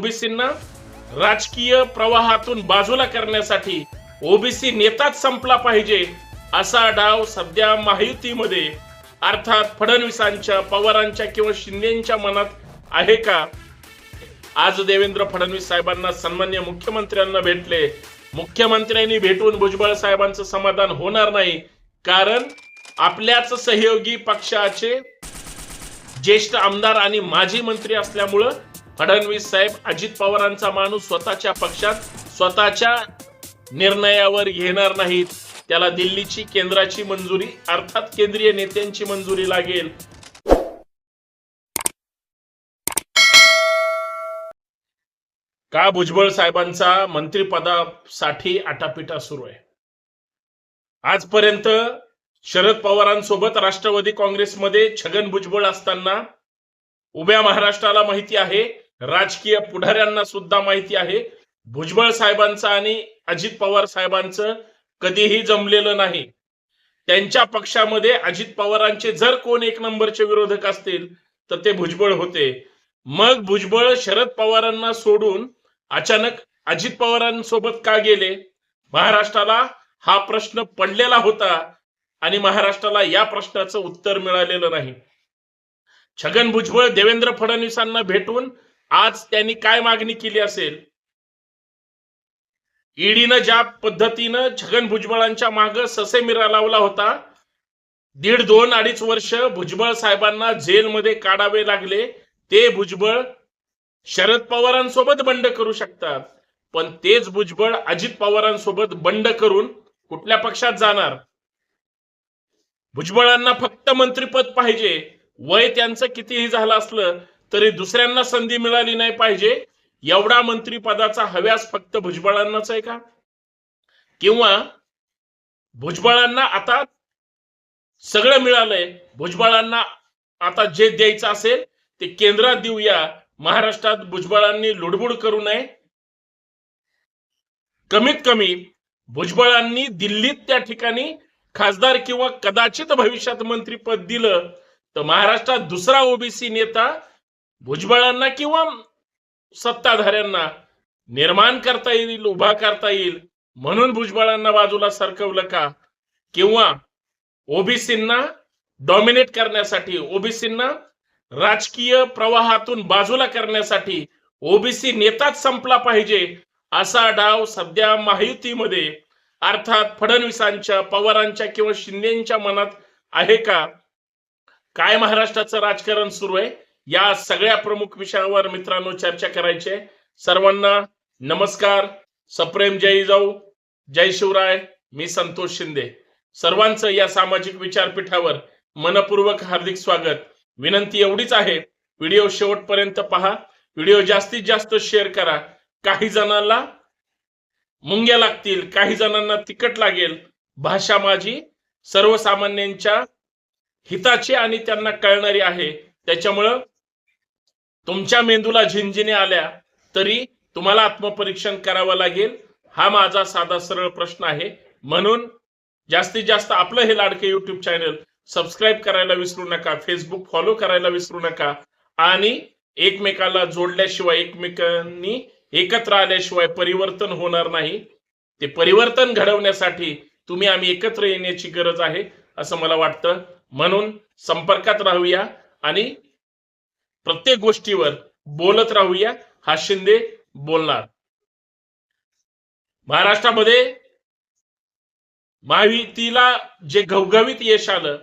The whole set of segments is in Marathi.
ओबीसींना राजकीय प्रवाहातून बाजूला करण्यासाठी ओबीसी नेताच संपला पाहिजे असा डाव सध्या महायुतीमध्ये. अर्थात फडणवीसांच्या पवारांच्या किंवा शिंदेच्या मनात आहे का? आज देवेंद्र फडणवीस साहेबांना सन्मान्य मुख्यमंत्र्यांना भेटले. मुख्यमंत्र्यांनी भेटून भुजबळ साहेबांचं समाधान होणार नाही. कारण आपल्याच सहयोगी पक्षाचे ज्येष्ठ आमदार आणि माजी मंत्री असल्यामुळं फडणवीस साहेब अजित पवारांचा माणूस स्वतःच्या पक्षात स्वतःच्या निर्णयावर घेणार नाहीत. त्याला दिल्लीची केंद्राची मंजुरी अर्थात केंद्रीय नेत्यांची मंजुरी लागेल. का भुजबळ साहेबांचा मंत्रिपदासाठी आटापिटा सुरू आहे? आजपर्यंत शरद पवारांसोबत राष्ट्रवादी काँग्रेसमध्ये छगन भुजबळ असताना उभ्या महाराष्ट्राला माहिती आहे राजकीय पुढाऱ्यांना सुद्धा माहिती आहे. भुजबळ साहेबांचं आणि अजित पवार साहेबांचं कधीही जमलेलं नाही. त्यांच्या पक्षामध्ये अजित पवारांचे जर कोण एक नंबरचे विरोधक असतील तर ते भुजबळ होते. मग भुजबळ शरद पवारांना सोडून अचानक अजित पवारांसोबत का गेले? महाराष्ट्राला हा प्रश्न पडलेला होता आणि महाराष्ट्राला या प्रश्नाचं उत्तर मिळालेलं नाही. छगन भुजबळ देवेंद्र फडणवीसांना भेटून आज त्यांनी काय मागणी केली असेल? ईडीनं ज्या पद्धतीनं छगन भुजबळांच्या माग ससेमिरा लावला होता दीड दोन अडीच वर्ष भुजबळ साहेबांना जेलमध्ये काढावे लागले ते भुजबळ शरद पवारांसोबत बंड करू शकतात. पण तेच भुजबळ अजित पवारांसोबत बंड करून कुठल्या पक्षात जाणार? भुजबळांना फक्त मंत्रीपद पाहिजे. वय त्यांचं कितीही झालं असलं तरी दुसऱ्यांना संधी मिळाली नाही पाहिजे. एवढा मंत्रीपदाचा हव्यास फक्त भुजबळांनाच आहे का? किंवा भुजबळांना आता सगळं मिळालंय. भुजबळांना आता जे द्यायचं असेल ते केंद्रात देऊया. महाराष्ट्रात भुजबळांनी लुडबुड करू नये. कमीत कमी भुजबळांनी दिल्लीत त्या ठिकाणी खासदार किंवा कदाचित भविष्यात मंत्रीपद दिलं तर महाराष्ट्रात दुसरा ओबीसी नेता भुजबळांना किंवा सत्ताधाऱ्यांना निर्माण करता येईल उभा करता येईल म्हणून भुजबळांना बाजूला सरकवलं का? किंवा ओबीसींना डॉमिनेट करण्यासाठी ओबीसींना राजकीय प्रवाहातून बाजूला करण्यासाठी ओबीसी नेताच संपला पाहिजे असा डाव सध्या महायुतीमध्ये अर्थात फडणवीसांच्या पवारांच्या किंवा शिंदेच्या मनात आहे का? काय महाराष्ट्राचं राजकारण सुरू आहे? या सगळ्या प्रमुख विषयावर मित्रांनो चर्चा करायचे सर्वांना नमस्कार. सप्रेम जय जाऊ. जय शिवराय. मी संतोष शिंदे. सर्वांचं या सामाजिक विचारपीठावर मनपूर्वक हार्दिक स्वागत. विनंती एवढीच आहे व्हिडिओ शेवटपर्यंत पहा. व्हिडिओ जास्तीत जास्त शेअर करा. काही जणांना मुंग्या लागतील काही जणांना तिकट लागेल. भाषा माझी सर्वसामान्यांच्या हिताची आणि त्यांना कळणारी आहे. त्याच्यामुळं तुमच्या मेंदूला झिंझिने आल्या तरी तुम्हाला आत्मपरीक्षण करावं लागेल. हा माझा साधा सरळ प्रश्न आहे. म्हणून जास्तीत जास्त आपलं हे लाडके युट्यूब चॅनल सबस्क्राईब करायला विसरू नका फेसबुक फॉलो करायला विसरू नका आणि एकमेकाला जोडल्याशिवाय एकमेकांनी एकत्र आल्याशिवाय परिवर्तन होणार नाही. ते परिवर्तन घडवण्यासाठी तुम्ही आम्ही एकत्र येण्याची गरज आहे असं मला वाटतं. म्हणून संपर्कात राहूया आणि प्रत्येक गोष्टीवर बोलत राहूया. हा शिंदे बोलणार. महाराष्ट्रामध्ये महायुतीला जे घवघवीत यश आलं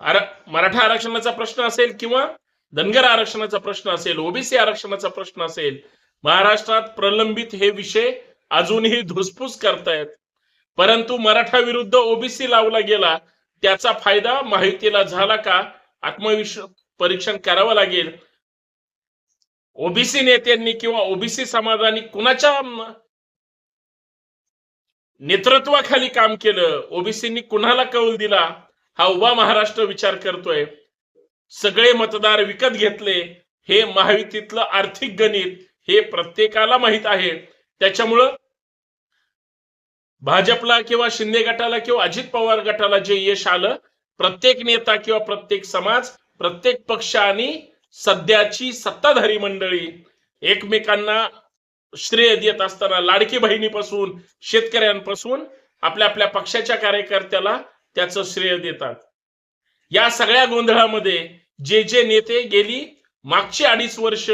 आर- मराठा आरक्षणाचा प्रश्न असेल किंवा धनगर आरक्षणाचा प्रश्न असेल ओबीसी आरक्षणाचा प्रश्न असेल महाराष्ट्रात प्रलंबित हे विषय अजूनही धुसफूस करतायत. परंतु मराठा विरुद्ध ओबीसी लावला गेला त्याचा फायदा माहितीला झाला का? आत्मविश्वास परीक्षण करावं लागेल. ओबीसी नेत्यांनी किंवा ओबीसी समाजाने कुणाच्या नेतृत्वाखाली काम केलं? ओबीसीनी कुणाला कौल दिला? हा उभा महाराष्ट्र विचार करतोय. सगळे मतदार विकत घेतले. हे महायुतीतलं आर्थिक गणित हे प्रत्येकाला माहीत आहे. त्याच्यामुळं भाजपला किंवा शिंदे गटाला किंवा अजित पवार गटाला जे यश आलं प्रत्येक नेता किंवा प्रत्येक समाज प्रत्येक पक्ष आणि सध्याची सत्ताधारी मंडळी एकमेकांना श्रेय देत असताना लाडकी बहिणीपासून शेतकऱ्यांपासून आपल्या आपल्या पक्षाच्या कार्यकर्त्याला त्याचं श्रेय देतात. या सगळ्या गोंधळामध्ये जे जे नेते गेली मागची अडीच वर्ष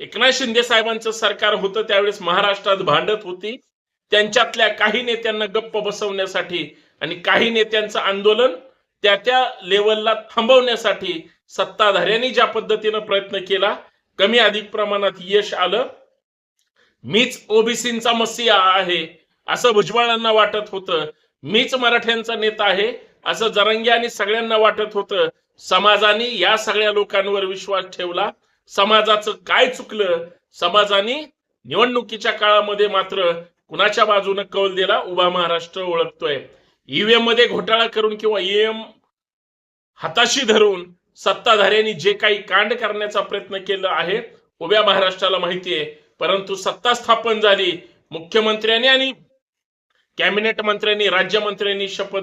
एकनाथ शिंदे साहेबांचं सरकार होतं त्यावेळेस महाराष्ट्रात भांडत होती. त्यांच्यातल्या काही नेत्यांना गप्प बसवण्यासाठी आणि काही नेत्यांचं आंदोलन त्या त्या लेवलला थांबवण्यासाठी सत्ताधाऱ्यांनी ज्या पद्धतीनं प्रयत्न केला कमी अधिक प्रमाणात यश आलं. मीच ओबीसींचा मसिया आहे असं भुजबळांना वाटत होतं. मीच मराठ्यांचा नेता आहे असं जरंगे आणि सगळ्यांना वाटत होतं. समाजाने या सगळ्या लोकांवर विश्वास ठेवला. समाजाचं काय चुकलं? समाजाने निवडणुकीच्या काळामध्ये मात्र कुणाच्या बाजूने कौल दिला? उभा महाराष्ट्र ओळखतोय. ईव्हीएममध्ये घोटाळा करून किंवा ईव्हीएम हाताशी धरून सत्ताधाऱ्यांनी जे काही कांड करण्याचा प्रयत्न केला आहे उभ्या महाराष्ट्राला माहिती आहे. परंतु सत्ता स्थापन झाली मुख्यमंत्र्यांनी आणि कॅबिनेट मंत्र्यांनी राज्यमंत्र्यांनी शपथ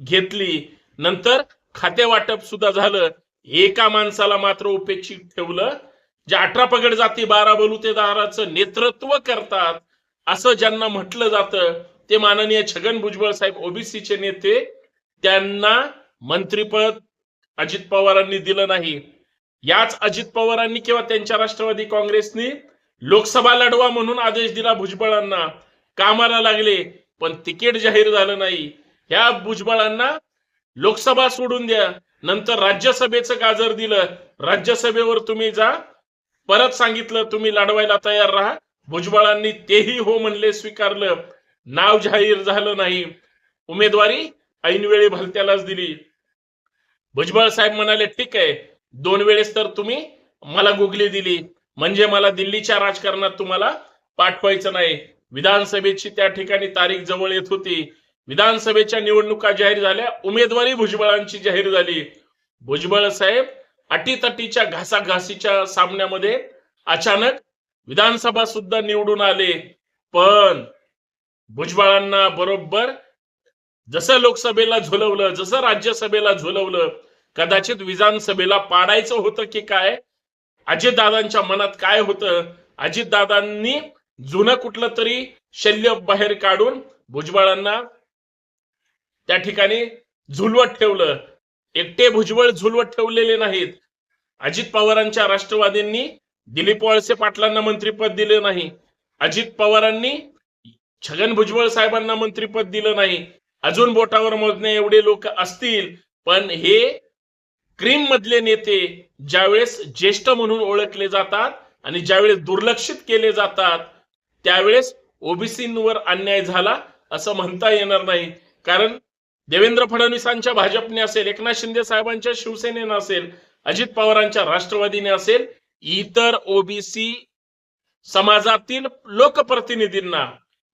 घेतली. नंतर खाते वाटप सुद्धा झालं. एका माणसाला मात्र उपेक्षित ठेवलं. जे अठरा पगड जाती बारा बलुतेदाराचं नेतृत्व करतात असं ज्यांना म्हटलं जातं ते माननीय छगन भुजबळ साहेब ओबीसीचे नेते त्यांना मंत्रीपद अजित पवारांनी दिलं नाही. याच अजित पवारांनी किंवा त्यांच्या राष्ट्रवादी काँग्रेसनी लोकसभा लढवा म्हणून आदेश दिला भुजबळांना. कामाला लागले पण तिकीट जाहीर झालं नाही. ह्या भुजबळांना लोकसभा सोडून द्या. नंतर राज्यसभेचं गाजर दिलं. राज्यसभेवर तुम्ही जा. परत सांगितलं तुम्ही लढवायला तयार राहा. भुजबळांनी तेही हो म्हणले स्वीकारलं. नाव जाहीर झालं नाही. उमेदवारी ऐनवेळी भलत्यालाच दिली. भुजबळ साहेब म्हणाले ठीक आहे दोन वेळेस तर तुम्ही मला गुगली दिली. म्हणजे मला दिल्लीच्या राजकारणात तुम्हाला पाठवायचं नाही. विधानसभेची त्या ठिकाणी तारीख जवळ येत होती. विधानसभेच्या निवडणुका जाहीर झाल्या उमेदवारी भुजबळांची जाहीर झाली. भुजबळ साहेब अटीतटीच्या घासाघासीच्या सामन्यामध्ये अचानक विधानसभा सुद्धा निवडून आले. पण भुजबळांना बरोबर जसं लोकसभेला झुलवलं जसं राज्यसभेला झुलवलं कदाचित विधानसभेला पाडायचं होतं की काय अजितदादांच्या मनात काय होतं? अजितदादांनी जुनं कुठलं तरी शल्य बाहेर काढून भुजबळांना त्या ठिकाणी झुलवत ठेवलं. एकटे भुजबळ झुलवत ठेवलेले नाहीत. अजित पवारांच्या राष्ट्रवादींनी दिलीप वळसे पाटलांना मंत्रीपद दिले नाही. अजित पवारांनी छगन भुजबळ साहेबांना मंत्रीपद दिलं नाही. अजून बोटावर मोजणे एवढे लोक असतील. पण हे क्रीम मधले नेते ज्यावेळेस ज्येष्ठ म्हणून ओळखले जातात आणि ज्यावेळेस दुर्लक्षित केले जातात त्यावेळेस ओबीसींवर अन्याय झाला असं म्हणता येणार नाही. कारण देवेंद्र फडणवीसांच्या भाजपने असेल एकनाथ शिंदे साहेबांच्या शिवसेनेनं असेल अजित पवारांच्या राष्ट्रवादीने असेल इतर ओबीसी समाजातील लोकप्रतिनिधींना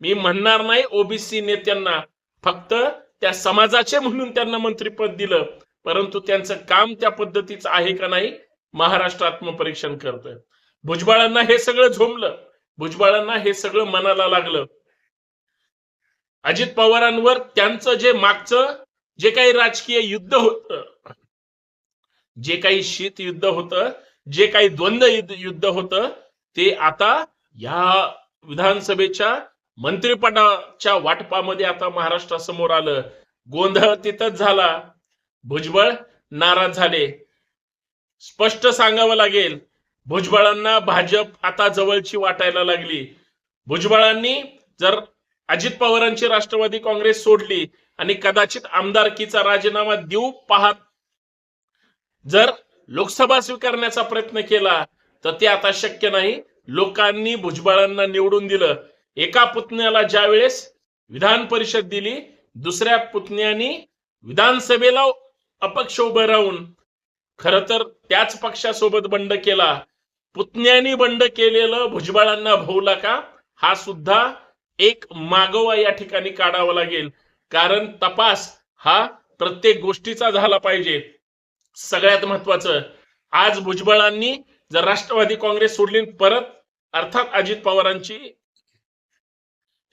मी म्हणणार नाही ओबीसी नेत्यांना. फक्त त्या समाजाचे म्हणून त्यांना मंत्रीपद दिलं. परंतु त्यांचं काम त्या पद्धतीचं आहे का नाही महाराष्ट्र आत्मपरीक्षण करतोय. भुजबळांना हे सगळं झोमलं भुजबळांना हे सगळं मनाला लागलं. अजित पवारांवर त्यांचं जे मागचं जे काही राजकीय युद्ध होतं जे काही शीत युद्ध होतं जे काही द्वंद्व युद्ध युद्ध होतं ते आता या विधानसभेच्या मंत्रिपदाच्या वाटपामध्ये आता महाराष्ट्रासमोर आलं. गोंधळ तिथंच झाला. भुजबळ नाराज झाले. स्पष्ट सांगावं लागेल भुजबळांना भाजप आता जवळची वाटायला लागली. भुजबळांनी जर अजित पवारांची राष्ट्रवादी काँग्रेस सोडली आणि कदाचित आमदारकीचा राजीनामा देऊ पाहत जर लोकसभा स्वीकारण्याचा प्रयत्न केला तर ते आता शक्य नाही. लोकांनी भुजबळांना निवडून दिलं. एका पुतण्याला ज्या वेळेस विधान परिषद दिली दुसऱ्या पुतण्यानी विधानसभेला अपक्ष उभं राहून खर तर त्याच पक्षासोबत बंड केला. पुतण्यानी बंड केलेलं भुजबळांना भोवला का हा सुद्धा एक मागोवा या ठिकाणी काढावा लागेल. कारण तपास हा प्रत्येक गोष्टीचा झाला पाहिजे. सगळ्यात महत्वाचं आज भुजबळांनी जर राष्ट्रवादी काँग्रेस सोडली परत अर्थात अजित पवारांची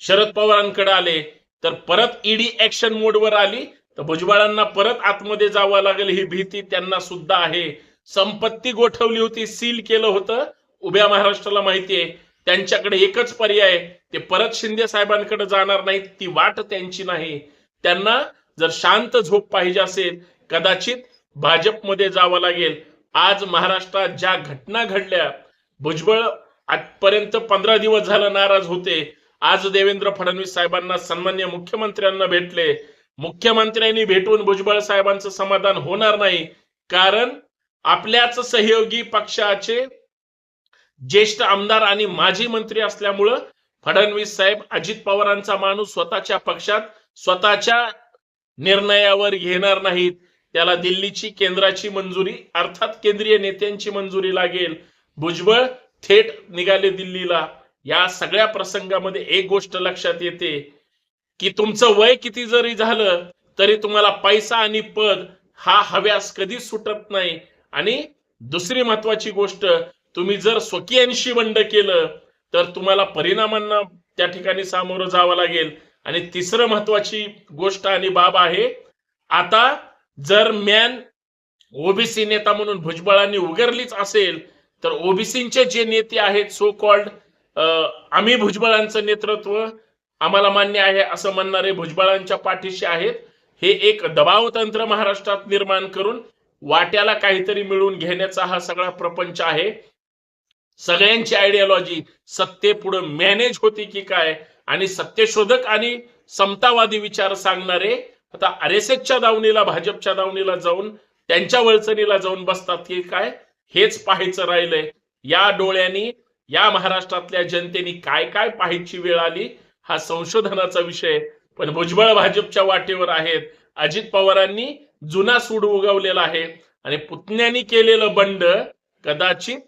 शरद पवारांकडे आले तर परत ईडी ऍक्शन मोडवर आली तर भुजबळांना परत आतमध्ये जावं लागेल ही भीती त्यांना सुद्धा आहे. संपत्ती गोठवली होती सील केलं होतं. उभ्या महाराष्ट्राला माहिती आहे त्यांच्याकडे एकच पर्याय ते परत शिंदे साहेबांकडे जाणार नाहीत ती वाट त्यांची नाही. त्यांना जर शांत झोप पाहिजे असेल कदाचित भाजपमध्ये जावं लागेल. आज महाराष्ट्रात ज्या घटना घडल्या भुजबळ आजपर्यंत पंधरा दिवस झालं नाराज होते. आज देवेंद्र फडणवीस साहेबांना सन्मान्य मुख्यमंत्र्यांना भेटले. मुख्यमंत्र्यांनी भेटून भुजबळ साहेबांचं समाधान होणार नाही. कारण आपल्याच सहयोगी पक्षाचे ज्येष्ठ आमदार आणि माजी मंत्री असल्यामुळं फडणवीस साहेब अजित पवारांचा माणूस स्वतःच्या पक्षात स्वतःच्या निर्णयावर घेणार नाहीत. त्याला दिल्लीची केंद्राची मंजुरी अर्थात केंद्रीय नेत्यांची मंजुरी लागेल. भुजबळ थेट निघाले दिल्लीला. या सगळ्या प्रसंगामध्ये एक गोष्ट लक्षात येते की तुमचं वय किती जरी झालं तरी तुम्हाला पैसा आणि पद हा हव्यास कधीच सुटत नाही. आणि दुसरी महत्वाची गोष्ट तुम्ही जर स्वकीयांशी बंड केलं तर तुम्हाला परिणामांना त्या ठिकाणी सामोरं जावं लागेल. आणि तिसरं महत्वाची गोष्ट आणि बाब आहे आता जर मॅन ओबीसी नेता म्हणून भुजबळांनी उगरलीच असेल तर ओबीसीचे जे नेते आहेत सो कॉल्ड आम्ही भुजबळांचं नेतृत्व आम्हाला मान्य आहे असं म्हणणारे भुजबळांच्या पाठीशी आहेत. हे एक दबाव तंत्र महाराष्ट्रात निर्माण करून वाट्याला काहीतरी मिळवून घेण्याचा हा सगळा प्रपंच आहे. सगळ्यांची आयडियोलॉजी सत्तेपुढे मॅनेज होती की काय? आणि सत्यशोधक आणि समतावादी विचार सांगणारे आता आर एस एसच्या दावणीला भाजपच्या दावणीला जाऊन त्यांच्या वळचणीला जाऊन बसतात की काय? हेच पाहायचं राहिलंय. या डोळ्यांनी या महाराष्ट्रातल्या जनतेने काय काय पाहायची वेळ आली हा संशोधनाचा विषय. पण भुजबळ भाजपच्या वाटेवर आहेत. अजित पवारांनी जुना सूड उगवलेला आहे. आणि पुतण्यांनी केलेलं बंड कदाचित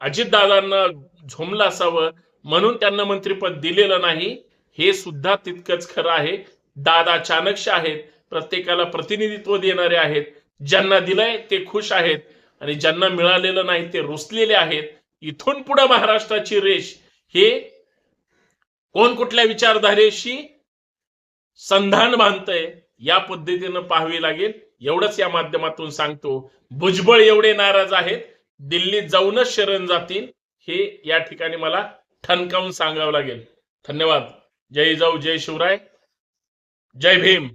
अजितदादांना झोमलं असावं म्हणून त्यांना मंत्रिपद दिलेलं नाही हे सुद्धा तितकंच खरं आहे. दादा चाणक्य आहेत. प्रत्येकाला प्रतिनिधित्व देणारे आहेत. ज्यांना दिलंय ते खुश आहेत. आणि ज्यांना मिळालेलं नाही ते रुसलेले आहेत. इथून पुढे महाराष्ट्राची रेष हे कोण कुठल्या विचारधारेशी संधान बांधतय या पद्धतीनं पाहावी लागेल. एवढंच या माध्यमातून सांगतो. भुजबळ एवढे नाराज आहेत दिल्लीत जाऊनच शरण जातील हे या ठिकाणी मला ठणकावून सांगावं लागेल. धन्यवाद. जय जाऊ जय शिवराय. जय भीम.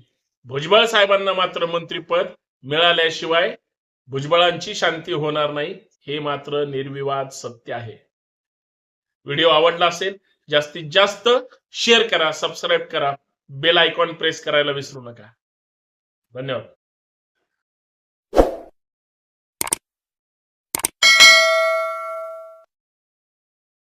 भुजबळ साहेबांना मात्र मंत्रीपद मिळाल्याशिवाय भुजबळांची शांती होणार नाही. हे मात्र निर्विवाद सत्य आहे. व्हिडिओ आवडला असेल जास्तीत जास्त शेअर करा सबस्क्राईब करा बेल आयकॉन प्रेस करायला विसरू नका. धन्यवाद.